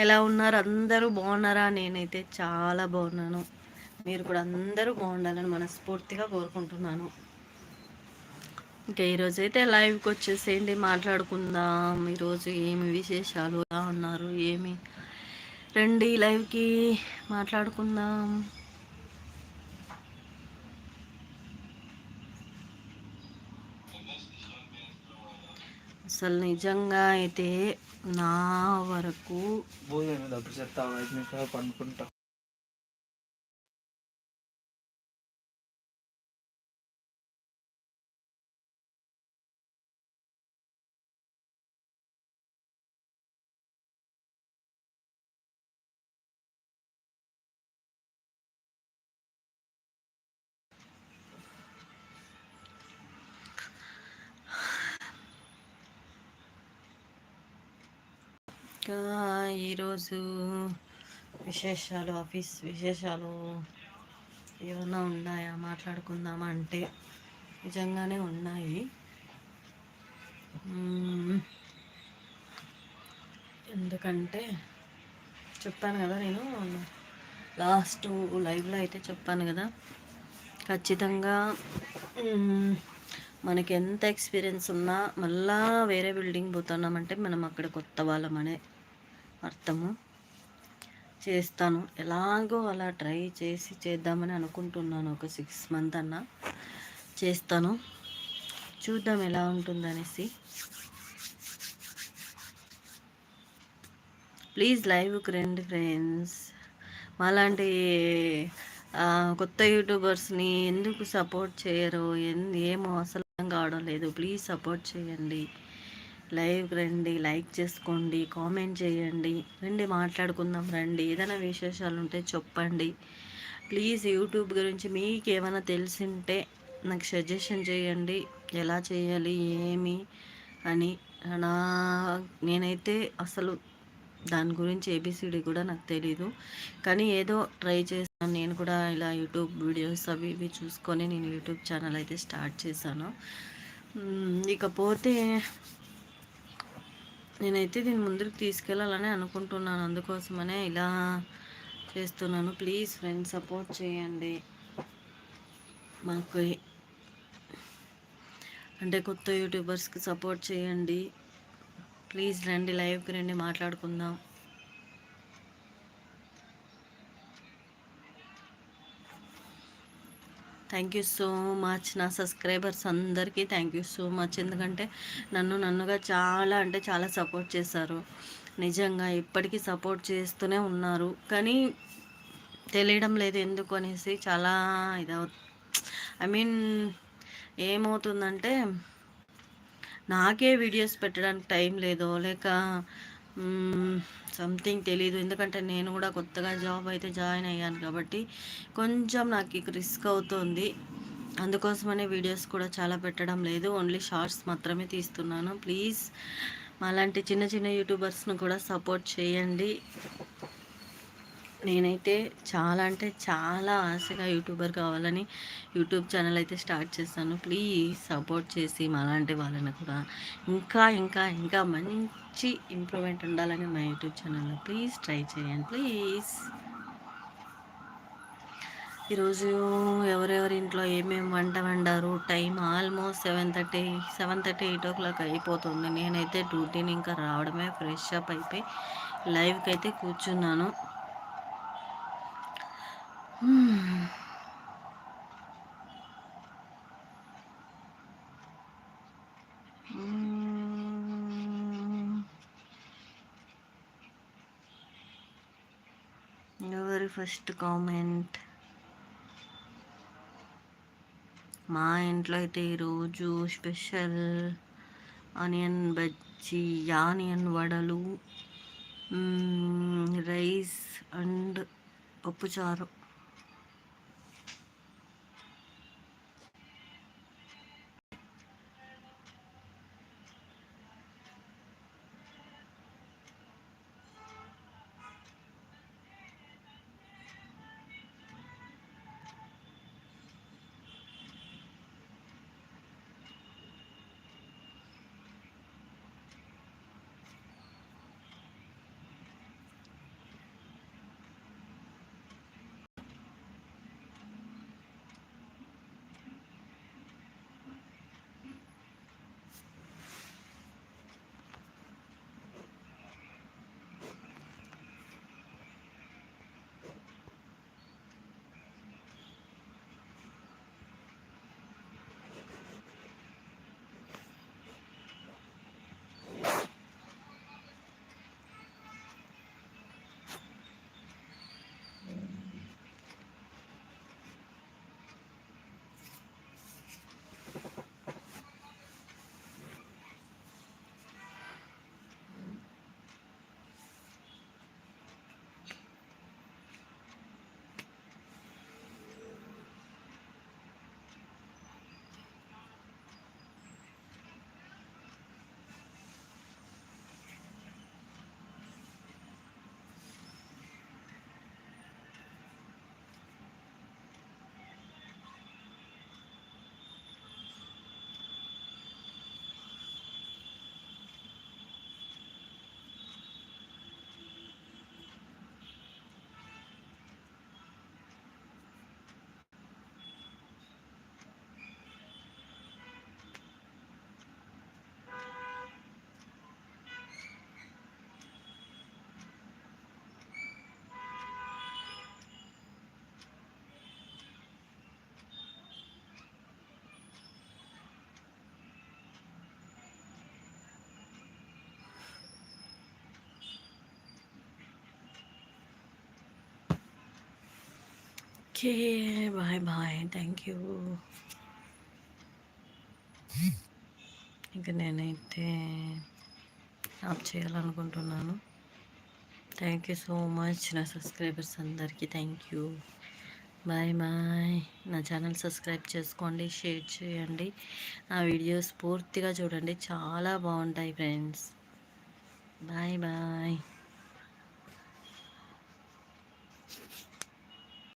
ఎలా ఉన్నారు? అందరూ బాగున్నారా? నేనైతే చాలా బాగున్నాను. మీరు కూడా అందరూ బాగుండాలని మనస్ఫూర్తిగా కోరుకుంటున్నాను. ఇంకా ఈరోజైతే లైవ్కి వచ్చేసేయండి మాట్లాడుకుందాం. ఈరోజు ఏమి విశేషాలు ఎలా ఉన్నారు ఏమి? రండి లైవ్కి మాట్లాడుకుందాం. అసలు నిజంగా అయితే నా వరకు భోజనం చెప్తా పండుకుంటా. ఇంకా ఈరోజు విశేషాలు ఆఫీస్ విశేషాలు ఏమన్నా ఉన్నాయా? మాట్లాడుకుందామా అంటే నిజంగానే ఉన్నాయి. ఎందుకంటే చెప్పాను కదా నేను లాస్ట్ లైవ్లో అయితే చెప్పాను కదా. ఖచ్చితంగా మనకి ఎంత ఎక్స్పీరియన్స్ ఉన్నా మళ్ళా వేరే బిల్డింగ్ పోతున్నామంటే మనం అక్కడ కొత్త వాళ్ళమనే అర్థము. చేస్తాను. ఎలాగో అలా ట్రై చేసి చేద్దామని అనుకుంటున్నాను. ఒక సిక్స్ మంత్ అన్న చేస్తాను. చూద్దాం ఎలా ఉంటుందనేసి. ప్లీజ్ లైవ్కి రండి ఫ్రెండ్స్ మాలాంటి కొత్త యూట్యూబర్స్ని ఎందుకు సపోర్ట్ చేయరు? ఏమో అసలు కావడం లేదు. ప్లీజ్ సపోర్ట్ చేయండి. లైవ్ రండి లైక్ చేసుకోండి కామెంట్ చేయండి. రండి మాట్లాడుకుందాం రండి. ఏదైనా విశేషాలు ఉంటే చెప్పండి. ప్లీజ్ యూట్యూబ్ గురించి మీకు ఏమైనా తెలిసింటే నాకు సజెషన్ చేయండి. ఎలా చేయాలి ఏమి అని. నా నేనైతే అసలు దాని గురించి ఏబిసిడి కూడా నాకు తెలీదు. కానీ ఏదో ట్రై చేశాను. నేను కూడా ఇలా యూట్యూబ్ వీడియోస్ అవి ఇవి చూసుకొని నేను యూట్యూబ్ ఛానల్ అయితే స్టార్ట్ చేశాను. ఇకపోతే నేనైతే దీన్ని ముందుకు తీసుకెళ్ళాలని అనుకుంటున్నాను. అందుకోసమనే ఇలా చేస్తున్నాను. ప్లీజ్ ఫ్రెండ్స్ సపోర్ట్ చేయండి. మాకు అంటే కొత్త యూట్యూబర్స్కి సపోర్ట్ చేయండి. ప్లీజ్ రండి లైవ్కి రండి మాట్లాడుకుందాం. థ్యాంక్ యూ సో మచ్ నా సబ్స్క్రైబర్స్ అందరికీ థ్యాంక్ యూ సో మచ్. ఎందుకంటే నన్ను నన్నుగా చాలా అంటే చాలా సపోర్ట్ చేశారు. నిజంగా ఇప్పటికీ సపోర్ట్ చేస్తూనే ఉన్నారు. కానీ తెలియడం లేదు ఎందుకు అనేసి చాలా ఇదవు ఐ మీన్ ఏమవుతుందంటే నాకే వీడియోస్ పెట్టడానికి టైం లేదో లేక సంథింగ్ తెలీదు. ఎందుకంటే నేను కూడా కొత్తగా జాబ్ అయితే జాయిన్ అయ్యాను కాబట్టి కొంచెం నాకు రిస్క్ అవుతుంది. అందుకోసమనే వీడియోస్ కూడా చాలా పెట్టడం లేదు. ఓన్లీ షార్ట్స్ మాత్రమే తీస్తున్నాను. ప్లీజ్ అలాంటి చిన్న చిన్న యూట్యూబర్స్ను కూడా సపోర్ట్ చేయండి. నేనైతే చాలా అంటే చాలా ఆశగా యూట్యూబర్ కావాలని యూట్యూబ్ ఛానల్ అయితే స్టార్ట్ చేస్తాను. ప్లీజ్ సపోర్ట్ చేసి మాలాంటి వాళ్ళని కూడా ఇంకా ఇంకా ఇంకా మంచి ఇంప్రూవ్మెంట్ ఉండాలని మా యూట్యూబ్ ఛానల్లో ప్లీజ్ ట్రై చేయండి. ప్లీజ్. ఈరోజు ఎవరెవరి ఇంట్లో ఏమేమి వంట వండారు? Time almost seven thirty seven thirty eight o'clock అయిపోతుంది. నేనైతే డ్యూటీని ఇంకా రావడమే ఫ్రెష్ అప్ అయిపోయి లైవ్కి అయితే కూర్చున్నాను. ఎవరి ఫస్ట్ కామెంట్ మా ఇంట్లో అయితే ఈరోజు స్పెషల్ ఆనియన్ బజ్జీ ఆనియన్ వడలు రైస్ అండ్ పప్పుచారు. Okay bye bye thank you ఇంకా నేనైతే ఆఫ్ చేయాలనుకుంటున్నాను. థ్యాంక్ యూ సో మచ్ నా సబ్స్క్రైబర్స్ అందరికీ. థ్యాంక్ యూ బాయ్ బాయ్ నా ఛానల్ సబ్స్క్రైబ్ చేసుకోండి షేర్ చేయండి. నా వీడియోస్ పూర్తిగా చూడండి. చాలా బాగుంటాయి ఫ్రెండ్స్ బాయ్ బాయ్